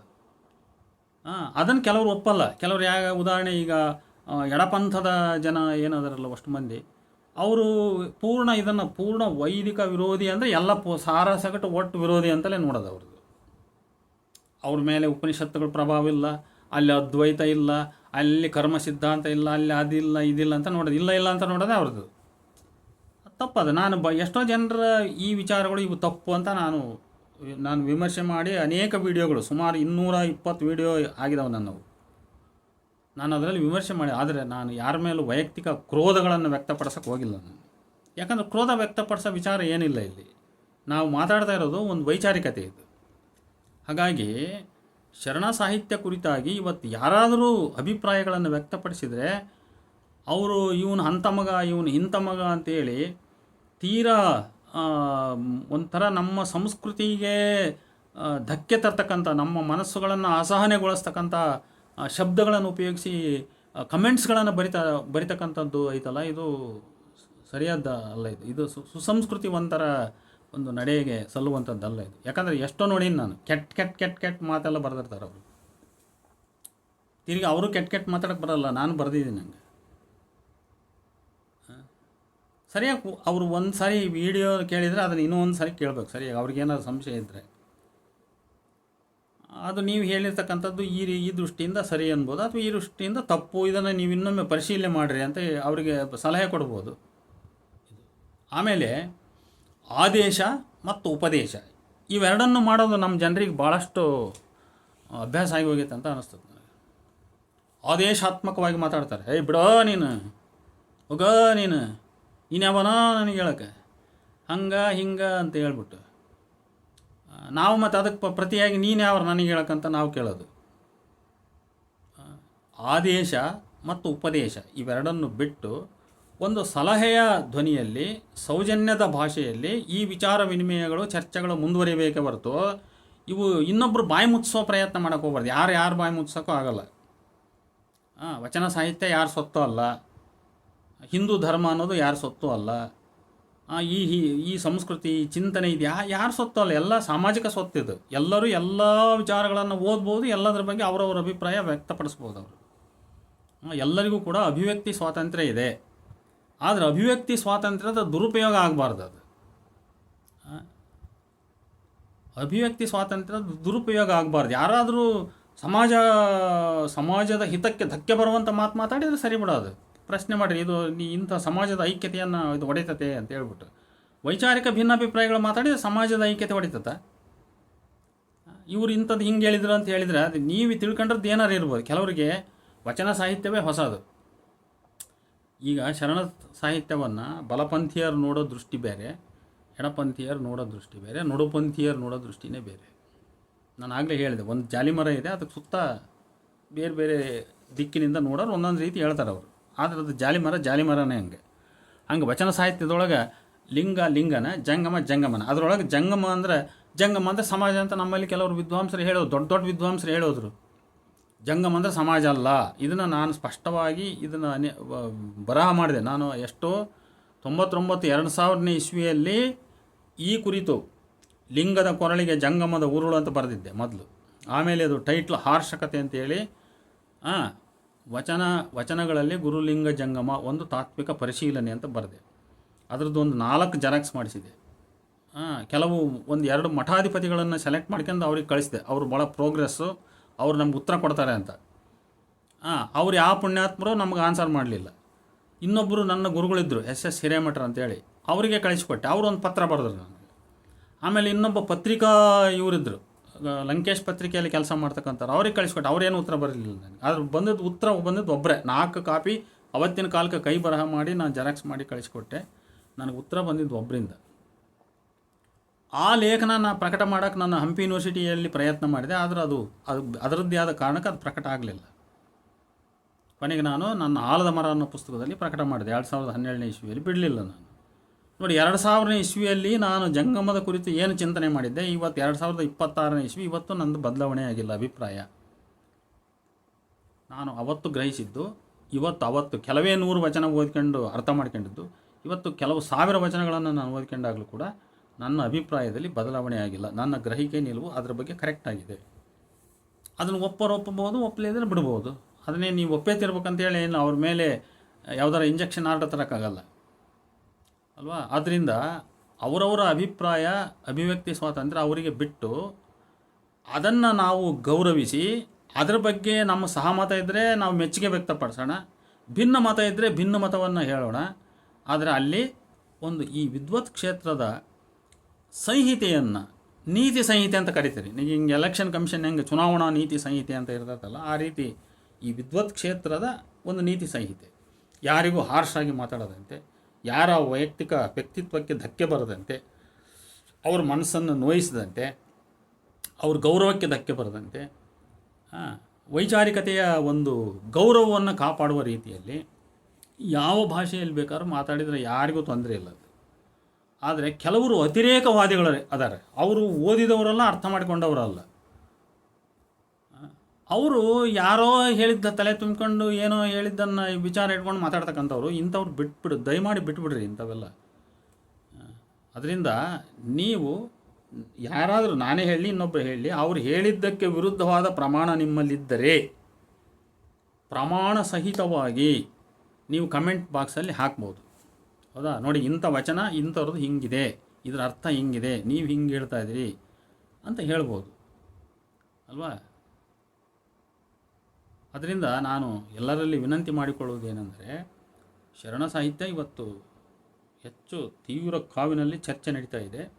ಅದನ್ನು ಕೆಲವರು ಒಪ್ಪಲ್ಲ. ಕೆಲವರು ಯಾವ ಉದಾಹರಣೆ ಈಗ ಎಡಪಂಥದ ಜನ ಏನದರಲ್ಲ ಅಷ್ಟು ಮಂದಿ, ಅವರು ಪೂರ್ಣ ಇದನ್ನು, ಪೂರ್ಣ ವೈದಿಕ ವಿರೋಧಿ ಅಂದರೆ ಎಲ್ಲ ಪು ಸಾರ ಸಗಟು ಒಟ್ಟು ವಿರೋಧಿ ಅಂತಲೇ ನೋಡೋದು ಅವ್ರದ್ದು ಅವ್ರ ಮೇಲೆ ಉಪನಿಷತ್ತುಗಳ ಪ್ರಭಾವ ಇಲ್ಲ, ಅಲ್ಲಿ ಅದ್ವೈತ ಇಲ್ಲ, ಅಲ್ಲಿ ಕರ್ಮ ಸಿದ್ಧಾಂತ ಇಲ್ಲ, ಅಲ್ಲಿ ಅದಿಲ್ಲ, ಇದಿಲ್ಲ ಅಂತ ನೋಡೋದು. ಇಲ್ಲ ಇಲ್ಲ ಅಂತ ನೋಡೋದೇ ಅವ್ರದ್ದು ತಪ್ಪದು. ನಾನು ಬ, ಎಷ್ಟೋ ಜನರ ಈ ವಿಚಾರಗಳು ಇವು ತಪ್ಪು ಅಂತ ನಾನು ನಾನು ವಿಮರ್ಶೆ ಮಾಡಿ ಅನೇಕ ವಿಡಿಯೋಗಳು, ಸುಮಾರು ಇನ್ನೂರ ಇಪ್ಪತ್ತು ವಿಡಿಯೋ ಆಗಿದಾವೆ ನನ್ನವು. ನಾನು ಅದರಲ್ಲಿ ವಿಮರ್ಶೆ ಮಾಡಿ, ಆದರೆ ನಾನು ಯಾರ ಮೇಲೂ ವೈಯಕ್ತಿಕ ಕ್ರೋಧಗಳನ್ನು ವ್ಯಕ್ತಪಡಿಸೋಕೆ ಹೋಗಿಲ್ಲ ನಾನು. ಯಾಕಂದರೆ ಕ್ರೋಧ ವ್ಯಕ್ತಪಡಿಸೋ ವಿಚಾರ ಏನಿಲ್ಲ ಇಲ್ಲಿ. ನಾವು ಮಾತಾಡ್ತಾ ಇರೋದು ಒಂದು ವೈಚಾರಿಕತೆ ಇದು. ಹಾಗಾಗಿ ಶರಣ ಸಾಹಿತ್ಯ ಕುರಿತಾಗಿ ಇವತ್ತು ಯಾರಾದರೂ ಅಭಿಪ್ರಾಯಗಳನ್ನು ವ್ಯಕ್ತಪಡಿಸಿದರೆ ಅವರು, ಇವನು ಅಂಥ ಮಗ, ಇವನು ಇಂಥ ಮಗ ಅಂತೇಳಿ ತೀರಾ ಒಂಥರ ನಮ್ಮ ಸಂಸ್ಕೃತಿಗೆ ಧಕ್ಕೆ ತರ್ತಕ್ಕಂಥ, ನಮ್ಮ ಮನಸ್ಸುಗಳನ್ನು ಅಸಹನೆಗೊಳಿಸ್ತಕ್ಕಂಥ ಶಬ್ದಗಳನ್ನು ಉಪಯೋಗಿಸಿ ಕಮೆಂಟ್ಸ್ಗಳನ್ನು ಬರಿತಾ, ಬರಿತಕ್ಕಂಥದ್ದು ಐತಲ್ಲ, ಇದು ಸರಿಯಾದ ಅಲ್ಲ ಇದು. ಇದು ಸುಸಂಸ್ಕೃತಿ ಒಂಥರ ಒಂದು ನಡೆಗೆ ಸಲ್ಲುವಂಥದ್ದಲ್ಲ ಇದು. ಯಾಕಂದರೆ ಎಷ್ಟೋ ನೋಡೀನಿ ನಾನು ಕೆಟ್ಟ ಕೆಟ್ಟ ಕೆಟ್ಟ ಕೆಟ್ಟ ಮಾತೆಲ್ಲ ಬರೆದಿರ್ತಾರೆ ಅವರು. ತಿರುಗಿ ಅವರು ಕೆಟ್ಟ ಕೆಟ್ಟ ಮಾತಾಡಕ್ಕೆ ಬರಲ್ಲ, ನಾನು ಬರೆದಿದ್ದೀನಿ ನಂಗೆ ಸರಿಯಾಗಿ ಅವರು ಒಂದು ಸಾರಿ ವಿಡಿಯೋ ಕೇಳಿದರೆ ಅದನ್ನು ಇನ್ನೂ ಒಂದು ಸಾರಿ ಕೇಳಬೇಕು ಸರಿಯಾಗಿ. ಅವ್ರಿಗೇನಾದ್ರು ಸಂಶಯ ಇದ್ದರೆ ಅದು ನೀವು ಹೇಳಿರ್ತಕ್ಕಂಥದ್ದು ಈ ರೀ- ಈ ದೃಷ್ಟಿಯಿಂದ ಸರಿ ಅನ್ಬೋದು. ಅಥವಾ ಈ ದೃಷ್ಟಿಯಿಂದ ತಪ್ಪು. ಇದನ್ನು ನೀವು ಇನ್ನೊಮ್ಮೆ ಪರಿಶೀಲನೆ ಮಾಡಿರಿ ಅಂತ ಅವರಿಗೆ ಸಲಹೆ ಕೊಡ್ಬೋದು. ಆಮೇಲೆ ಆದೇಶ ಮತ್ತು ಉಪದೇಶ. ಇವೆರಡನ್ನು ಮಾಡೋದು ನಮ್ಮ ಜನರಿಗೆ ಭಾಳಷ್ಟು ಅಭ್ಯಾಸ ಆಗಿ ಹೋಗಿತ್ತು ಅಂತ ಅನಿಸ್ತದೆ ನನಗೆ. ಆದೇಶಾತ್ಮಕವಾಗಿ ಮಾತಾಡ್ತಾರೆ. ಏಯ್ ಬಿಡೋ ನೀನು. ಹೋಗ ನೀನು. ನೀನು ಯಾವನ ನನಗೆ ಹೇಳಕ್ಕೆ ಹಂಗೆ, ಹಿಂಗೆ ಅಂತ ಹೇಳ್ಬಿಟ್ಟು. ನಾವು ಮತ್ತು ಅದಕ್ಕೆ ಪ್ರತಿಯಾಗಿ ನೀನು ಯಾವ ನನಗೆ ಹೇಳಕ್ಕಂತ ನಾವು ಕೇಳೋದು. ಆದೇಶ ಮತ್ತು ಉಪದೇಶ ಇವೆರಡನ್ನು ಬಿಟ್ಟು ಒಂದು ಸಲಹೆಯ ಧ್ವನಿಯಲ್ಲಿ, ಸೌಜನ್ಯದ ಭಾಷೆಯಲ್ಲಿ ಈ ವಿಚಾರ ವಿನಿಮಯಗಳು, ಚರ್ಚೆಗಳು ಮುಂದುವರಿಬೇಕೇ ಹೊರತು ಇವು ಇನ್ನೊಬ್ಬರು ಬಾಯಿ ಮುಚ್ಚಿಸೋ ಪ್ರಯತ್ನ ಮಾಡೋಕೆ ಹೋಗ್ಬಾರ್ದು. ಯಾರು ಯಾರು ಬಾಯಿ ಮುಚ್ಚಿಸೋಕ್ಕೂ ಆಗಲ್ಲ. ವಚನ ಸಾಹಿತ್ಯ ಯಾರು ಸ್ವತ್ತು ಅಲ್ಲ. ಹಿಂದೂ ಧರ್ಮ ಅನ್ನೋದು ಯಾರ ಸೊತ್ತು ಅಲ್ಲ. ಈ, ಈ- ಸಂಸ್ಕೃತಿ ಚಿಂತನೆ ಇದು ಯಾ ಯಾರ ಸೊತ್ತು ಅಲ್ಲ. ಎಲ್ಲ ಸಾಮಾಜಿಕ ಸೊತ್ತಿದು ಎಲ್ಲರೂ ಎಲ್ಲ ವಿಚಾರಗಳನ್ನು ಓದ್ಬೋದು, ಎಲ್ಲದರ ಬಗ್ಗೆ ಅವರವರ ಅಭಿಪ್ರಾಯ ವ್ಯಕ್ತಪಡಿಸ್ಬೋದು ಅವರು. ಎಲ್ಲರಿಗೂ ಕೂಡ ಅಭಿವ್ಯಕ್ತಿ ಸ್ವಾತಂತ್ರ್ಯ ಇದೆ. ಆದರೆ ಅಭಿವ್ಯಕ್ತಿ ಸ್ವಾತಂತ್ರ್ಯದ ದುರುಪಯೋಗ ಆಗಬಾರ್ದು ಅದು. ಅಭಿವ್ಯಕ್ತಿ ಸ್ವಾತಂತ್ರ್ಯದ ದುರುಪಯೋಗ ಆಗಬಾರ್ದು. ಯಾರಾದರೂ ಸಮಾಜ, ಸಮಾಜದ ಹಿತಕ್ಕೆ, ಧಕ್ಕೆ ಬರುವಂಥ ಮಾತು ಮಾತಾಡಿದರೆ ಸರಿ ಬಿಡೋದು. ಪ್ರಶ್ನೆ ಮಾಡಿರಿ, ಇದು ನೀ ಇಂಥ ಸಮಾಜದ ಐಕ್ಯತೆಯನ್ನು ಇದು ಹೊಡಿತತೆ ಅಂತ ಹೇಳ್ಬಿಟ್ಟು. ವೈಚಾರಿಕ ಭಿನ್ನಾಭಿಪ್ರಾಯಗಳು ಮಾತಾಡಿದರೆ ಸಮಾಜದ ಐಕ್ಯತೆ ಹೊಡಿತತ ಇವ್ರು ಇಂಥದ್ದು ಹಿಂಗೆ ಹೇಳಿದ್ರು ಅಂತ ಹೇಳಿದ್ರೆ ಅದು ನೀವು ತಿಳ್ಕೊಂಡ್ರದ್ದು ಏನಾರು ಇರ್ಬೋದು. ಕೆಲವರಿಗೆ ವಚನ ಸಾಹಿತ್ಯವೇ ಹೊಸದು. ಈಗ ಶರಣ ಸಾಹಿತ್ಯವನ್ನು ಬಲಪಂಥೀಯರು ನೋಡೋ ದೃಷ್ಟಿ ಬೇರೆ, ಎಡಪಂಥೀಯರು ನೋಡೋ ದೃಷ್ಟಿ ಬೇರೆ, ನಡುಪಂಥೀಯರು ನೋಡೋ ದೃಷ್ಟಿನೇ ಬೇರೆ. ನಾನು ಆಗಲೇ ಹೇಳಿದೆ, ಒಂದು ಜಾಲಿಮರ ಇದೆ ಅದಕ್ಕೆ ಸುತ್ತ ಬೇರೆ ಬೇರೆ ದಿಕ್ಕಿನಿಂದ ನೋಡೋರು ಒಂದೊಂದು ರೀತಿ ಹೇಳ್ತಾರೆ ಅವರು ಆದರೆ ಅದು ಜಾಲಿಮರ ಜಾಲಿಮರನೇ ಹಂಗೆ. ಹಂಗೆ ವಚನ ಸಾಹಿತ್ಯದೊಳಗೆ ಲಿಂಗ, ಲಿಂಗನ, ಜಂಗಮ, ಜಂಗಮನ. ಅದರೊಳಗೆ ಜಂಗಮ ಅಂದರೆ ಜಂಗಮ ಅಂದರೆ ಸಮಾಜ ಅಂತ ನಮ್ಮಲ್ಲಿ ಕೆಲವರು ವಿದ್ವಾಂಸರು ಹೇಳೋದು ದೊಡ್ಡ ದೊಡ್ಡ ವಿದ್ವಾಂಸರು ಹೇಳೋದ್ರು. ಜಂಗಮ ಅಂದರೆ ಸಮಾಜ ಅಲ್ಲ. ಇದನ್ನು ನಾನು ಸ್ಪಷ್ಟವಾಗಿ ಇದನ್ನು ಬರಹ ಮಾಡಿದೆ. ನಾನು ಎಷ್ಟೋ ತೊಂಬತ್ತೊಂಬತ್ತು, ಎರಡು ಸಾವಿರನೇ ಇಸ್ವಿಯಲ್ಲಿ ಈ ಕುರಿತು ಲಿಂಗದ ಕೊರಳಿಗೆ ಜಂಗಮದ ಉರುಳು ಅಂತ ಬರೆದಿದ್ದೆ ಮೊದಲು. ಆಮೇಲೆ ಅದು ಟೈಟ್ಲ್ ಹಾರ್ಷಕತೆ ಅಂತೇಳಿ ವಚನ, ವಚನಗಳಲ್ಲಿ ಗುರುಲಿಂಗ ಜಂಗಮ ಒಂದು ತಾತ್ವಿಕ ಪರಿಶೀಲನೆ ಅಂತ ಬರೆದೆ. ಅದರದ್ದು ಒಂದು ನಾಲ್ಕು ಜೆರಾಕ್ಸ್ ಮಾಡಿಸಿದೆ. ಕೆಲವು ಒಂದು ಎರಡು ಮಠಾಧಿಪತಿಗಳನ್ನು ಸೆಲೆಕ್ಟ್ ಮಾಡ್ಕೊಂಡು ಅವ್ರಿಗೆ ಕಳಿಸಿದೆ. ಅವರು ಭಾಳ ಪ್ರೋಗ್ರೆಸ್ಸು, ಅವ್ರು ನಮ್ಗೆ ಉತ್ತರ ಕೊಡ್ತಾರೆ ಅಂತ. ಹಾಂ, ಅವ್ರು ಯಾವ ಪುಣ್ಯಾತ್ಮರು ನಮ್ಗೆ ಆನ್ಸರ್ ಮಾಡಲಿಲ್ಲ. ಇನ್ನೊಬ್ಬರು ನನ್ನ ಗುರುಗಳಿದ್ದರು ಎಸ್ ಎಸ್ ಹಿರೇಮಠರ್ ಅಂತೇಳಿ, ಅವರಿಗೆ ಕಳಿಸಿಕೊಟ್ಟೆ. ಅವರು ಒಂದು ಪತ್ರ ಬರೆದ್ರು ನನಗೆ. ಆಮೇಲೆ ಇನ್ನೊಬ್ಬ ಪತ್ರಿಕಾ ಇವರಿದ್ದರು ಲಂಕೇಶ್ ಪತ್ರಿಕೆಯಲ್ಲಿ ಕೆಲಸ ಮಾಡ್ತಕ್ಕಂಥವ್ರು, ಅವ್ರಿಗೆ ಕಳಿಸ್ಕೊಟ್ಟು. ಅವ್ರೇನು ಉತ್ತರ ಬರಲಿಲ್ಲ ನನಗೆ. ಆದ್ರೆ ಬಂದದ್ದು ಉತ್ತರ ಬಂದದ್ದು ಒಬ್ಬರೇ ನಾಲ್ಕು ಕಾಪಿ ಅವತ್ತಿನ ಕಾಲಕ್ಕೆ ಕೈ ಬರಹ ಮಾಡಿ ನಾನು ಜೆರಾಕ್ಸ್ ಮಾಡಿ ಕಳಿಸ್ಕೊಟ್ಟೆ. ನನಗೆ ಉತ್ತರ ಬಂದಿದ್ದು ಒಬ್ಬರಿಂದ ಆ ಲೇಖನ ನಾನು ಪ್ರಕಟ ಮಾಡೋಕ್ಕೆ ನಾನು ಹಂಪಿ ಯೂನಿವರ್ಸಿಟಿಯಲ್ಲಿ ಪ್ರಯತ್ನ ಮಾಡಿದೆ. ಆದರೆ ಅದು ಅದು ಅದರದ್ದೇ ಆದ ಕಾರಣಕ್ಕೆ ಅದು ಪ್ರಕಟ ಆಗಲಿಲ್ಲ. ಕೊನೆಗೆ ನಾನು ನನ್ನ ಆಲದ ಮರ ಅನ್ನೋ ಪುಸ್ತಕದಲ್ಲಿ ಪ್ರಕಟ ಮಾಡಿದೆ. ಎರಡು ಸಾವಿರದ ಹನ್ನೆರಡನೇ ಇಸ್ವಿಯಲ್ಲಿ ಬಿಡಲಿಲ್ಲ ನಾನು. ನೋಡಿ, ಎರಡು ಸಾವಿರನೇ ಇಸ್ವಿಯಲ್ಲಿ ನಾನು ಜಂಗಮದ ಕುರಿತು ಏನು ಚಿಂತನೆ ಮಾಡಿದ್ದೆ? ಇವತ್ತು ಎರಡು ಸಾವಿರದ ಇಪ್ಪತ್ತಾರನೇ ಇಸ್ವಿ, ಇವತ್ತು ನಂದು ಬದಲಾವಣೆ ಆಗಿಲ್ಲ ಅಭಿಪ್ರಾಯ. ನಾನು ಅವತ್ತು ಗ್ರಹಿಸಿದ್ದು, ಇವತ್ತು ಅವತ್ತು ಕೆಲವೇ ನೂರು ವಚನ ಓದ್ಕೊಂಡು ಅರ್ಥ ಮಾಡ್ಕೊಂಡಿದ್ದು, ಇವತ್ತು ಕೆಲವು ಸಾವಿರ ವಚನಗಳನ್ನು ನಾನು ಓದ್ಕೊಂಡಾಗಲೂ ಕೂಡ ನನ್ನ ಅಭಿಪ್ರಾಯದಲ್ಲಿ ಬದಲಾವಣೆ ಆಗಿಲ್ಲ. ನನ್ನ ಗ್ರಹಿಕೆ ನಿಲುವು ಅದರ ಬಗ್ಗೆ ಕರೆಕ್ಟ್ ಆಗಿದೆ. ಅದನ್ನು ಒಪ್ಪರು ಒಪ್ಪಬಹುದು ಒಪ್ಪಲಿದ್ರೆ ಬಿಡ್ಬೋದು. ಅದನ್ನೇ ನೀವು ಒಪ್ಪೇ ತಿರ್ಬೇಕಂತೇಳಿ ಏನು ಅವ್ರ ಮೇಲೆ ಯಾವುದಾರ ಇಂಜೆಕ್ಷನ್ ಆರ್ಡರ್ ತರೋಕ್ಕಾಗಲ್ಲ ಅಲ್ವಾ? ಆದ್ದರಿಂದ ಅವರವರ ಅಭಿಪ್ರಾಯ, ಅಭಿವ್ಯಕ್ತಿ ಸ್ವಾತಂತ್ರ್ಯ ಅವರಿಗೆ ಬಿಟ್ಟು ಅದನ್ನು ನಾವು ಗೌರವಿಸಿ ಅದರ ಬಗ್ಗೆ ನಮ್ಮ ಸಹಮತ ಇದ್ದರೆ ನಾವು ಮೆಚ್ಚುಗೆ ವ್ಯಕ್ತಪಡಿಸೋಣ. ಭಿನ್ನ ಮತ ಇದ್ದರೆ ಭಿನ್ನ ಮತವನ್ನು ಹೇಳೋಣ. ಆದರೆ ಅಲ್ಲಿ ಒಂದು ಈ ವಿದ್ವತ್ ಕ್ಷೇತ್ರದ ಸಂಹಿತೆಯನ್ನು, ನೀತಿ ಸಂಹಿತೆ ಅಂತ ಕರಿತೀರಿ. ನೀವು ಹಿಂಗೆ ಎಲೆಕ್ಷನ್ ಕಮಿಷನ್ ಹೆಂಗೆ ಚುನಾವಣಾ ನೀತಿ ಸಂಹಿತೆ ಅಂತ ಇರ್ತದಲ್ಲ ಆ ರೀತಿ ಈ ವಿದ್ವತ್ ಕ್ಷೇತ್ರದ ಒಂದು ನೀತಿ ಸಂಹಿತೆ. ಯಾರಿಗೂ ಹಾರ್ಶ್ ಆಗಿ ಮಾತಾಡದಂತೆ. ಯಾರ ವೈಯಕ್ತಿಕ ವ್ಯಕ್ತಿತ್ವಕ್ಕೆ ಧಕ್ಕೆ ಬರದಂತೆ, ಅವ್ರ ಮನಸ್ಸನ್ನು ನೋಯಿಸದಂತೆ, ಅವ್ರ ಗೌರವಕ್ಕೆ ಧಕ್ಕೆ ಬರದಂತೆ ವೈಚಾರಿಕತೆಯ ಒಂದು ಗೌರವವನ್ನು ಕಾಪಾಡುವ ರೀತಿಯಲ್ಲಿ ಯಾವ ಭಾಷೆಯಲ್ಲಿ ಬೇಕಾದ್ರೂ ಮಾತಾಡಿದರೆ ಯಾರಿಗೂ ತೊಂದರೆ ಇಲ್ಲ ಆದರೆ ಕೆಲವರು ಅತಿರೇಕವಾದಿಗಳು ಅದಾರೆ. ಅವರು ಓದಿದವರಲ್ಲ ಅರ್ಥ ಮಾಡಿಕೊಂಡವರಲ್ಲ. ಅವರು ಯಾರೋ ಹೇಳಿದ್ದ ತಲೆ ತುಂಬಿಕೊಂಡು ಏನೋ ಹೇಳಿದ್ದನ್ನು ವಿಚಾರ ಇಟ್ಕೊಂಡು ಮಾತಾಡ್ತಕ್ಕಂಥವ್ರು, ಇಂಥವ್ರು ಬಿಟ್ಬಿಡು, ದಯಮಾಡಿ ಬಿಟ್ಬಿಡ್ರಿ ಇಂಥವೆಲ್ಲ. ಅದರಿಂದ ನೀವು ಯಾರಾದರೂ ನಾನೇ ಹೇಳಿ ಇನ್ನೊಬ್ಬರು ಹೇಳಿ, ಅವ್ರು ಹೇಳಿದ್ದಕ್ಕೆ ವಿರುದ್ಧವಾದ ಪ್ರಮಾಣ ನಿಮ್ಮಲ್ಲಿದ್ದರೆ, ಪ್ರಮಾಣ ಸಹಿತವಾಗಿ ನೀವು ಕಮೆಂಟ್ ಬಾಕ್ಸಲ್ಲಿ ಹಾಕ್ಬೋದು. ಹೌದಾ? ನೋಡಿ, ಇಂಥ ವಚನ ಇಂಥವ್ರದ್ದು ಹಿಂಗಿದೆ, ಇದರ ಅರ್ಥ ಹಿಂಗಿದೆ, ನೀವು ಹಿಂಗೆ ಹೇಳ್ತಾ ಇದ್ದೀರಿ ಅಂತ ಹೇಳ್ಬೋದು. ಅಲ್ವಾ? ಅದರಿಂದ ನಾನು ಎಲ್ಲರಲ್ಲಿ ವಿನಂತಿ ಮಾಡಿಕೊಳ್ಳುವುದೇನೆಂದರೆ ಶರಣ ಸಾಹಿತ್ಯ ಇವತ್ತು ಹೆಚ್ಚು ತೀವ್ರ ಕಾವಿನಲ್ಲಿ ಚರ್ಚೆ ನಡೀತಾ ಇದೆ.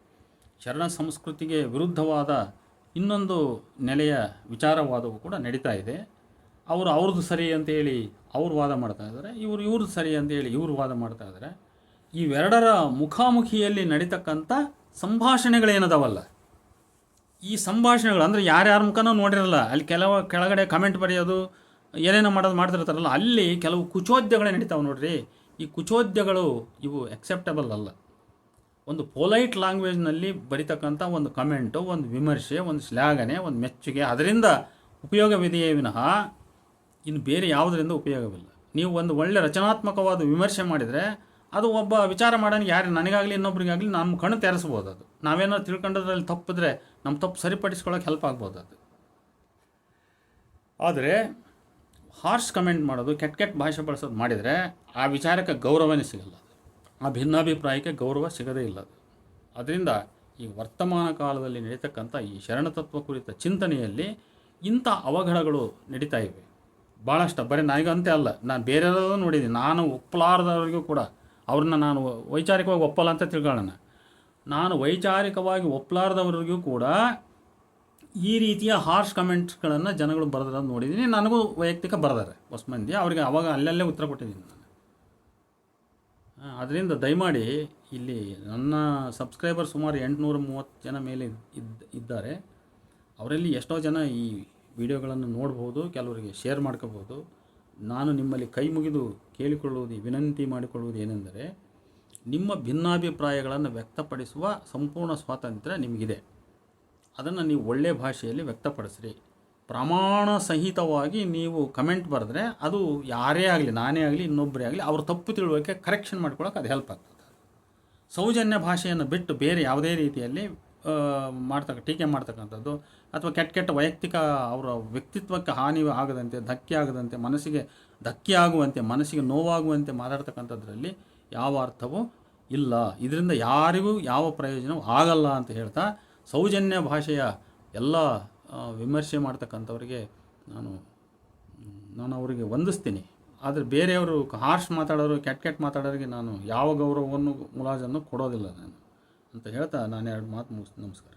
ಶರಣ ಸಂಸ್ಕೃತಿಗೆ ವಿರುದ್ಧವಾದ ಇನ್ನೊಂದು ನೆಲೆಯ ವಿಚಾರವಾದವು ಕೂಡ ನಡೀತಾ ಇದೆ. ಅವರು ಅವ್ರದ್ದು ಸರಿ ಅಂತೇಳಿ ಅವ್ರು ವಾದ ಮಾಡ್ತಾ ಇದ್ದಾರೆ. ಇವರು ಇವ್ರದ್ದು ಸರಿ ಅಂತೇಳಿ ಇವರು ವಾದ ಮಾಡ್ತಾ ಇದ್ದಾರೆ. ಇವೆರಡರ ಮುಖಾಮುಖಿಯಲ್ಲಿ ನಡೀತಕ್ಕಂಥ ಸಂಭಾಷಣೆಗಳೇನದವಲ್ಲ? ಈ ಸಂಭಾಷಣೆಗಳು ಅಂದರೆ ಯಾರ್ಯಾರ ಮುಖನೂ ನೋಡಿರಲ್ಲ. ಅಲ್ಲಿ ಕೆಲವು ಕೆಳಗಡೆ ಕಮೆಂಟ್ ಬರೆಯೋದು ಏನೇನೋ ಮಾಡೋದು ಮಾಡ್ತಿರ್ತಾರಲ್ಲ, ಅಲ್ಲಿ ಕೆಲವು ಕುಚೋದ್ಯಗಳು ನಡೀತಾವೆ ನೋಡ್ರಿ. ಈ ಕುಚೋದ್ಯಗಳು ಇವು ಅಕ್ಸೆಪ್ಟಬಲ್ ಅಲ್ಲ. ಒಂದು ಪೊಲೈಟ್ ಲ್ಯಾಂಗ್ವೇಜ್ನಲ್ಲಿ ಬರಿತಕ್ಕಂಥ ಒಂದು ಕಮೆಂಟು ಒಂದು ವಿಮರ್ಶೆ, ಒಂದು ಶ್ಲಾಘನೆ, ಒಂದು ಮೆಚ್ಚುಗೆ, ಅದರಿಂದ ಉಪಯೋಗವಿದೆಯೇ ವಿನಃ ಇನ್ನು ಬೇರೆ ಯಾವುದರಿಂದ ಉಪಯೋಗವಿಲ್ಲ. ನೀವು ಒಂದು ಒಳ್ಳೆ ರಚನಾತ್ಮಕವಾದ ವಿಮರ್ಶೆ ಮಾಡಿದರೆ ಅದು ಒಬ್ಬ ವಿಚಾರ ಮಾಡೋನಿಗೆ ಯಾರು ನನಗಾಗಲಿ ಇನ್ನೊಬ್ರಿಗಾಗಲಿ ನಮ್ಮ ಕಣ್ಣು ತೆರೆಸ್ಬೋದು ಅದು. ನಾವೇನೋ ತಿಳ್ಕೊಂಡದ್ರಲ್ಲಿ ತಪ್ಪಿದ್ರೆ ನಮ್ಮ ತಪ್ಪು ಸರಿಪಡಿಸ್ಕೊಳ್ಳೋಕೆ ಹೆಲ್ಪ್ ಆಗ್ಬೋದು ಅದು. ಆದರೆ ಹಾರ್ಶ್ ಕಮೆಂಟ್ ಮಾಡೋದು, ಕೆಟ್ಟ ಕೆಟ್ಟ ಭಾಷೆ ಬಳಸೋದು ಮಾಡಿದರೆ ಆ ವಿಚಾರಕ್ಕೆ ಗೌರವನೇ ಸಿಗಲ್ಲ. ಆ ಭಿನ್ನಾಭಿಪ್ರಾಯಕ್ಕೆ ಗೌರವ ಸಿಗದೇ ಇಲ್ಲ ಅದರಿಂದ ಈ ವರ್ತಮಾನ ಕಾಲದಲ್ಲಿ ನಡೀತಕ್ಕಂಥ ಈ ಶರಣತತ್ವ ಕುರಿತ ಚಿಂತನೆಯಲ್ಲಿ ಇಂಥ ಅವಘಡಗಳು ನಡೀತಾ ಇವೆ. ಭಾಳಷ್ಟು ಬರೀ ನನಗಂತೆ ಅಲ್ಲ, ನಾನು ಬೇರೆಯವ್ರದ್ದು ನೋಡಿದ್ದೀನಿ. ನಾನು ಒಪ್ಪಲಾರದವರಿಗೂ ಕೂಡ ಅವ್ರನ್ನ ನಾನು ವೈಚಾರಿಕವಾಗಿ ಒಪ್ಪಲ್ಲ ಅಂತ ತಿಳ್ಕೊಳ್ಳೋಣ. ನಾನು ವೈಚಾರಿಕವಾಗಿ ಒಪ್ಪಲಾರದವರಿಗೂ ಕೂಡ ಈ ರೀತಿಯ ಹಾರ್ಶ್ ಕಮೆಂಟ್ಸ್ಗಳನ್ನು ಜನಗಳು ಬರೆದಿರೋದು ನೋಡಿದ್ದೀನಿ ನನಗೂ ವೈಯಕ್ತಿಕ ಬರೆದಾರೆ ಹೊಸ ಮಂದಿ. ಅವರಿಗೆ ಅವಾಗ ಅಲ್ಲಲ್ಲೇ ಉತ್ತರ ಕೊಟ್ಟಿದ್ದೀನಿ ನಾನು. ಅದರಿಂದ ದಯಮಾಡಿ ಇಲ್ಲಿ ನನ್ನ ಸಬ್ಸ್ಕ್ರೈಬರ್ ಸುಮಾರು ಎಂಟುನೂರ ಮೂವತ್ತು ಜನ ಮೇಲೆ ಇದ್ದ ಇದ್ದಾರೆ. ಅವರಲ್ಲಿ ಎಷ್ಟೋ ಜನ ಈ ವಿಡಿಯೋಗಳನ್ನು ನೋಡ್ಬೋದು, ಕೆಲವರಿಗೆ ಶೇರ್ ಮಾಡ್ಕೋಬೋದು. ನಾನು ನಿಮ್ಮಲ್ಲಿ ಕೈ ಮುಗಿದು ಕೇಳಿಕೊಳ್ಳುವುದು, ವಿನಂತಿ ಮಾಡಿಕೊಳ್ಳುವುದು ಏನೆಂದರೆ, ನಿಮ್ಮ ಭಿನ್ನಾಭಿಪ್ರಾಯಗಳನ್ನು ವ್ಯಕ್ತಪಡಿಸುವ ಸಂಪೂರ್ಣ ಸ್ವಾತಂತ್ರ್ಯ ನಿಮಗಿದೆ. ಅದನ್ನು ನೀವು ಒಳ್ಳೆಯ ಭಾಷೆಯಲ್ಲಿ ವ್ಯಕ್ತಪಡಿಸ್ರಿ. ಪ್ರಮಾಣ ಸಹಿತವಾಗಿ ನೀವು ಕಮೆಂಟ್ ಬರೆದ್ರೆ ಅದು ಯಾರೇ ಆಗಲಿ, ನಾನೇ ಆಗಲಿ ಇನ್ನೊಬ್ಬರೇ ಆಗಲಿ, ಅವ್ರ ತಪ್ಪು ತಿಳುವಳಿಕೆ ಕರೆಕ್ಷನ್ ಮಾಡ್ಕೊಳಕ್ಕೆ ಅದು ಹೆಲ್ಪ್ ಆಗ್ತದೆ. ಸೌಜನ್ಯ ಭಾಷೆಯನ್ನು ಬಿಟ್ಟು ಬೇರೆ ಯಾವುದೇ ರೀತಿಯಲ್ಲಿ ಮಾಡ್ತಕ್ಕ, ಟೀಕೆ ಮಾಡ್ತಕ್ಕಂಥದ್ದು ಅಥವಾ ಕೆಟ್ಟ ಕೆಟ್ಟ ವೈಯಕ್ತಿಕ ಅವರ ವ್ಯಕ್ತಿತ್ವಕ್ಕೆ ಹಾನಿ ಆಗದಂತೆ, ಧಕ್ಕೆ ಆಗದಂತೆ, ಮನಸ್ಸಿಗೆ ಧಕ್ಕೆ ಆಗುವಂತೆ, ಮನಸ್ಸಿಗೆ ನೋವಾಗುವಂತೆ ಮಾತಾಡ್ತಕ್ಕಂಥದ್ರಲ್ಲಿ ಯಾವ ಅರ್ಥವೂ ಇಲ್ಲ. ಇದರಿಂದ ಯಾರಿಗೂ ಯಾವ ಪ್ರಯೋಜನವೂ ಆಗಲ್ಲ ಅಂತ ಹೇಳ್ತಾ ಸೌಜನ್ಯ ಭಾಷೆಯ ಎಲ್ಲ ವಿಮರ್ಶೆ ಮಾಡ್ತಕ್ಕಂಥವ್ರಿಗೆ ನಾನು ನಾನು ಅವರಿಗೆ ವಂದಿಸ್ತೀನಿ. ಆದರೆ ಬೇರೆಯವರು ಹಾರ್ಶ್ ಮಾತಾಡೋರು ಕೆಟ್ಟ ಕೆಟ್ಟ ಮಾತಾಡೋರಿಗೆ ನಾನು ಯಾವ ಗೌರವವನ್ನು ಮುಲಾಜನ್ನು ಕೊಡೋದಿಲ್ಲ ನಾನು. ಅಂತ ಹೇಳ್ತಾ ನಾನು ಎರಡು ಮಾತು ಮುಗಿಸ್ ನಮಸ್ಕಾರ.